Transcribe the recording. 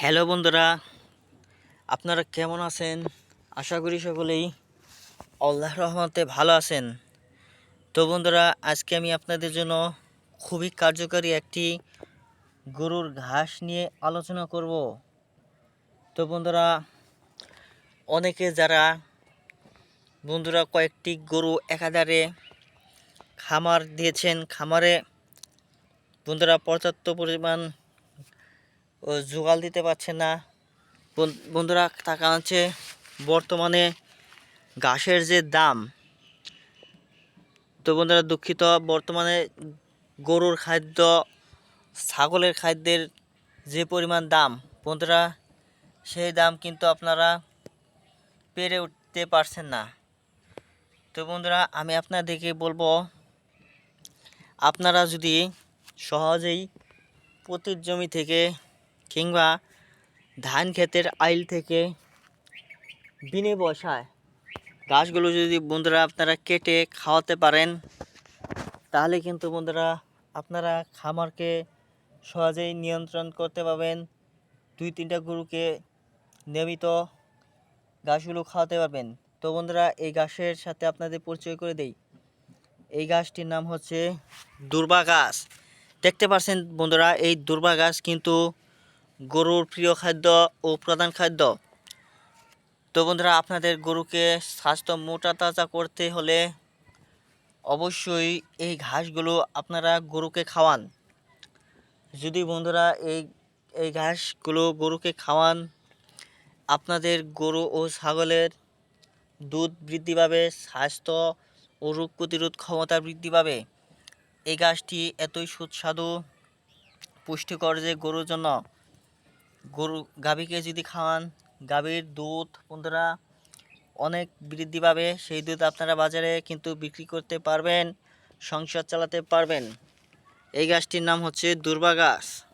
Hello বন্ধুরা, আপনারা কেমন আছেন? আশা করি সকলেই আল্লাহ রহমতে ভালো আছেন। তো বন্ধুরা, আজকে আমি আপনাদের জন্য খুবই কার্যকারী একটি গরুর ঘাস নিয়ে আলোচনা করব। তো বন্ধুরা, অনেকে যারা বন্ধুরা কয়েকটি গরু একাধারে খামার দিয়েছেন, খামারে বন্ধুরা পর্যাপ্ত পরিমাণ ও জোগাল দিতে পারছে না। বন- বন্ধুরা, টাকা হচ্ছে বর্তমানে ঘাসের যে দাম, তো বন্ধুরা, দুঃখিত। বর্তমানে গরুর খাদ্য, ছাগলের খাদ্যের যে পরিমাণ দাম, বন্ধুরা, সেই দাম কিন্তু আপনারা পেরে উঠতে পারছেন না। তো বন্ধুরা, আমি আপনাদেরকে বলব, আপনারা যদি সহজেই প্রতির জমি থেকে কিংবা ধান ক্ষেতের আইল থেকে বিনে বসায়। গাছগুলো যদি বন্ধুরা আপনারা কেটে খাওয়াতে পারেন, তাহলে কিন্তু বন্ধুরা আপনারা খামারকে সহজেই নিয়ন্ত্রণ করতে পারবেন। দুই তিনটা গরুকে নিয়মিত গাছগুলো খাওয়াতে পারবেন। তো বন্ধুরা, এই গাছের সাথে আপনাদের পরিচয় করে দেই। এই গাছটির নাম হচ্ছে দুর্বা গাছ। দেখতে পাচ্ছেন বন্ধুরা, এই দুর্বা গাছ কিন্তু গরুর প্রিয় খাদ্য ও প্রধান খাদ্য। তো বন্ধুরা, আপনাদের গরুকে স্বাস্থ্য মোটা তাজা করতে হলে অবশ্যই এই ঘাসগুলো আপনারা গরুকে খাওয়ান। যদি বন্ধুরা এই এই ঘাসগুলো গরুকে খাওয়ান, আপনাদের গরু ও ছাগলের দুধ বৃদ্ধি পাবে, স্বাস্থ্য ও রোগ প্রতিরোধ ক্ষমতা বৃদ্ধি পাবে। এই গাছটি এতই সুস্বাদু, পুষ্টিকর যে গরুর জন্য। গরু, গাভীকে যদি খাওয়ান, গাভীর দুধ বন্ধুরা অনেক বৃদ্ধি পাবে। সেই দুধ আপনারা বাজারে কিন্তু বিক্রি করতে পারবেন, সংসার চালাতে পারবেন। এই গাছটির নাম হচ্ছে দুর্বা গাছ।